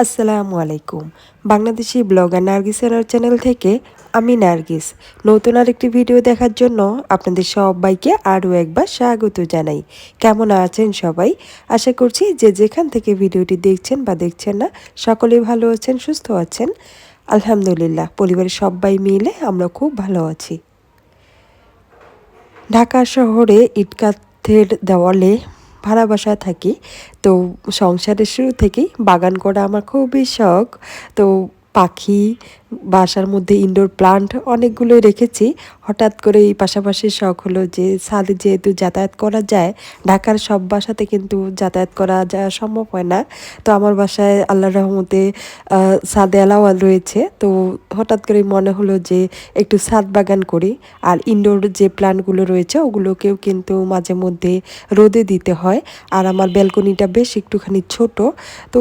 আসসালামু আলাইকুম। Bangladeshi blogger নার্গিসের channel থেকে আমি নার্গিস। নতুন আরেকটি ভিডিও দেখার জন্য আপনাদের সবাইকে আরও একবার স্বাগত জানাই। কেমন আছেন সবাই? আশা করছি যে যেখান থেকে ভিডিওটি দেখছেন বা দেখছেন না, সকলেই ভালো আছেন, সুস্থ আছেন। আলহামদুলিল্লাহ, পরিবারের সবাই মিলে আমরা খুব ভালো আছি। ঢাকা শহরে ইটকাথের দেওয়ালে ভাড়া বাসায় থাকি। তো সংসারের শুরু থেকেই বাগান করা আমার খুবই শখ। তো পাখি, বাসার মধ্যে ইনডোর প্লান্ট অনেকগুলোই রেখেছি। হঠাৎ করে এই পাশাপাশি শখ হলো যে ছাদে যেহেতু যাতায়াত করা যায়, ঢাকার সব বাসাতে কিন্তু যাতায়াত করা যা সম্ভব হয় না। তো আমার বাসায় আল্লাহ রহমতে ছাদে অ্যালাওয়াল রয়েছে। তো হঠাৎ করে মনে হলো যে একটু ছাদ বাগান করি। আর ইনডোর যে প্লান্টগুলো রয়েছে, ওগুলোকেও কিন্তু মাঝে মধ্যে রোদে দিতে হয়। আর আমার ব্যালকনিটা বেশ একটুখানি ছোট। তো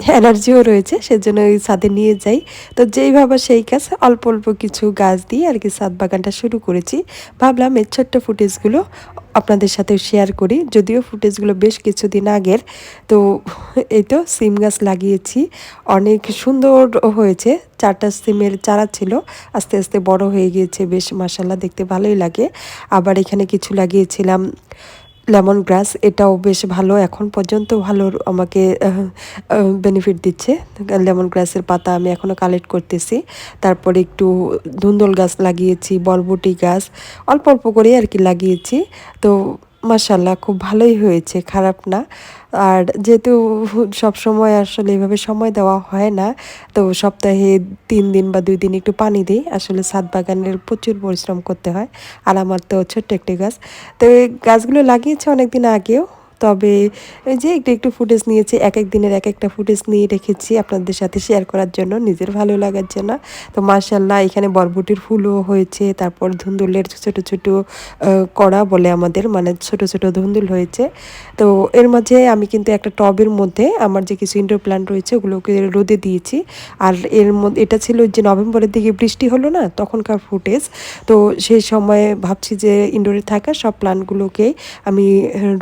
এনার্জিও রয়েছে, সেজন্য ওই ছাদে নিয়ে যাই। তো যেইভাবে সেই কাজ, অল্প অল্প কিছু গাছ দিয়ে আর কি ছাদ বাগানটা শুরু করেছি। ভাবলাম এর ছোট্ট ফুটেজগুলো আপনাদের সাথে শেয়ার করি। যদিও ফুটেজগুলো বেশ কিছুদিন আগের, তো এই তো সিম গাছ লাগিয়েছি। অনেক সুন্দর হয়েছে, চারটা সিমের চারা ছিল, আস্তে আস্তে বড় হয়ে গিয়েছে, বেশ মাসাল্লাহ দেখতে ভালোই লাগে। আবার এখানে কিছু লাগিয়েছিলাম লেমন গ্রাস, এটাও বেশ ভালো, এখন পর্যন্ত ভালো আমাকে বেনিফিট দিচ্ছে। লেমন গ্রাসের পাতা আমি এখনও কালেক্ট করতেছি। তারপরে একটু ধুন্দল গাছ লাগিয়েছি, বরবটি গাছ, অল্প অল্প করেই আর কি লাগিয়েছি। তো মাসাল্লাহ খুব ভালোই হয়েছে, খারাপ না। আর যেহেতু সব সময় আসলে এভাবে সময় দেওয়া হয় না, তো সপ্তাহে তিন দিন বা দুই দিন একটু পানি দিই। আসলে সাত বাগানের প্রচুর পরিশ্রম করতে হয়। আর আমার তো ছোট্ট একটি গাছ। তো এই গাছগুলো লাগিয়েছে অনেকদিন আগেও। তবে ওই যে একটু একটু ফুটেজ নিয়েছি, এক এক দিনের এক একটা ফুটেজ নিয়ে রেখেছি আপনাদের সাথে শেয়ার করার জন্য, নিজের ভালো লাগার জন্য। তো মার্শাল্লাহ এখানে বরবটির ফুলও হয়েছে, তারপর ধুন্দুলের ছোট ছোট কড়া বলে আমাদের মানে ছোট ছোট ধুন্দুল হয়েছে। তো এর মাঝে আমি কিন্তু একটা টবের মধ্যে আমার যে কিছু ইনডোর প্ল্যান্ট রয়েছে, ওগুলোকে রোদে দিয়েছি। আর এর মধ্যে এটা ছিল যে নভেম্বরের দিকে বৃষ্টি হলো না, তখনকার ফুটেজ তো সেই সময় ভাবছি যে ইনডোরে থাকা সব প্ল্যান্টগুলোকে আমি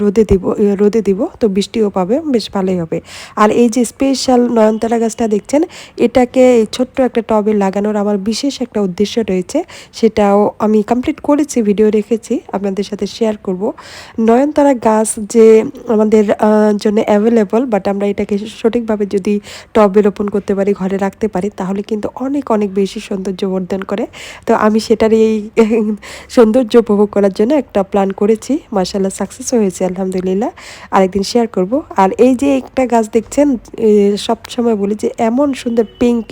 রোদে দিব রোদে দিব, তো বৃষ্টিও পাবে, বেশ ভালোই হবে। আর এই যে স্পেশাল নয়নতারা গাছটা দেখছেন, এটাকে এই ছোট্ট একটা টবে লাগানোর আমার বিশেষ একটা উদ্দেশ্য রয়েছে। সেটাও আমি কমপ্লিট করেছি ভিডিও রেখেছি, আপনাদের সাথে শেয়ার করব। নয়নতারা গাছ যে আমাদের জন্য অ্যাভেলেবল বাট আমরা এটাকে সঠিকভাবে যদি টবে রোপণ করতে পারি, ঘরে রাখতে পারি, তাহলে কিন্তু অনেক অনেক বেশি সৌন্দর্য বর্ধন করে। তো আমি সেটার এই সৌন্দর্য উপভোগ করার জন্য একটা প্ল্যান করেছি। মার্শাল্লাহ সাকসেস হয়েছে, আলহামদুলিল্লাহ। আরেকদিন শেয়ার করব। আর এই যে একটা গাছ দেখছেন সব সময় বলি যে এমন সুন্দর পিঙ্ক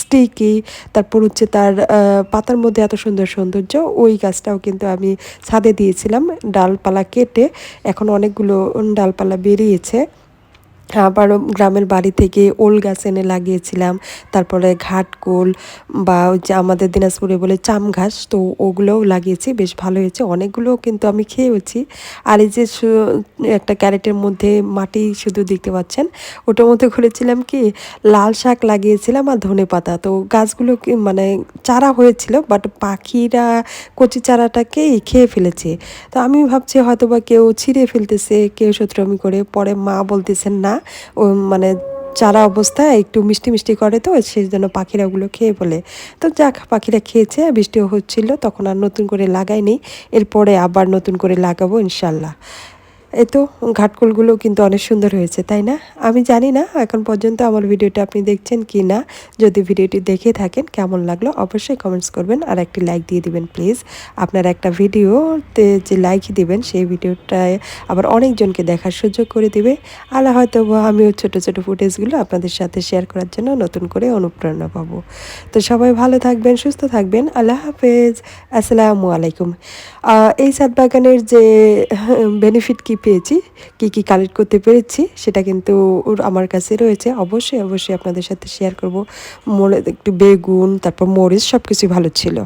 স্টিকি তারপর হচ্ছে তার পাতার মধ্যে এত সুন্দর সৌন্দর্য, ওই গাছটাও কিন্তু আমি ছাদে দিয়েছিলাম ডালপালা কেটে। এখন অনেকগুলো ডালপালা বেরিয়েছে। আবারও গ্রামের বাড়ি থেকে ওল গাছ এনে লাগিয়েছিলাম। তারপরে ঘাটকোল বা ওই যে আমাদের দিনাজপুরে বলে চাম ঘাস, তো ওগুলোও লাগিয়েছি। বেশ ভালো হয়েছে। অনেকগুলো কিন্তু আমি খেয়েওছি। আর এই যে একটা ক্যারেটের মধ্যে মাটি শুধু দেখতে পাচ্ছেন, ওটার মধ্যে করেছিলাম কি, লাল শাক লাগিয়েছিলাম আর ধনে পাতা। তো গাছগুলো মানে চারা হয়েছিল, বাট পাখিরা, কচি চারাটাকেই খেয়ে ফেলেছে। তো আমি ভাবছি হয়তো বা কেউ ছিঁড়ে ফেলতেছে, কেউ শত্রুমি করে। পরে মা বলতেছেন, না মানে চারা অবস্থায় একটু মিষ্টি মিষ্টি করে তো সেই জন্য পাখিরা ওগুলো খেয়ে বলে। তো যাক, পাখিরা খেয়েছে, বৃষ্টিও হচ্ছিল, তখন আর নতুন করে লাগাইনি। এরপরে আবার নতুন করে লাগাবো ইনশাল্লাহ। এই তো ঘাটকুলগুলো কিন্তু অনেক সুন্দর হয়েছে, তাই না? আমি জানি না এখন পর্যন্ত আমার ভিডিওটা আপনি দেখছেন কি না। যদি ভিডিওটি দেখে থাকেন কেমন লাগল অবশ্যই কমেন্টস করবেন আর একটি লাইক দিয়ে দিবেন প্লিজ আপনার একটা ভিডিওতে যে লাইক দিবেন সেই ভিডিওটায় আবার অনেকজনকে দেখার সুযোগ করে দিবে। আর হয়তো আমিও ছোট ছোট ফুটেজগুলো আপনাদের সাথে শেয়ার করার জন্য নতুন করে অনুপ্রেরণা পাবো। তো সবাই ভালো থাকবেন, সুস্থ থাকবেন। আল্লাহ হাফেজ। আসসালামু আলাইকুম। এই সাত বাগানের যে বেনিফিট কি পেয়েছি, কি কি কালেক্ট করতে পেরেছি, সেটা কিন্তু আমার কাছে রয়েছে। অবশ্যই অবশ্যই আপনাদের সাথে শেয়ার করব। মোড়ে একটু বেগুন, তারপর মরিচ সব কিছুই ভালো ছিল।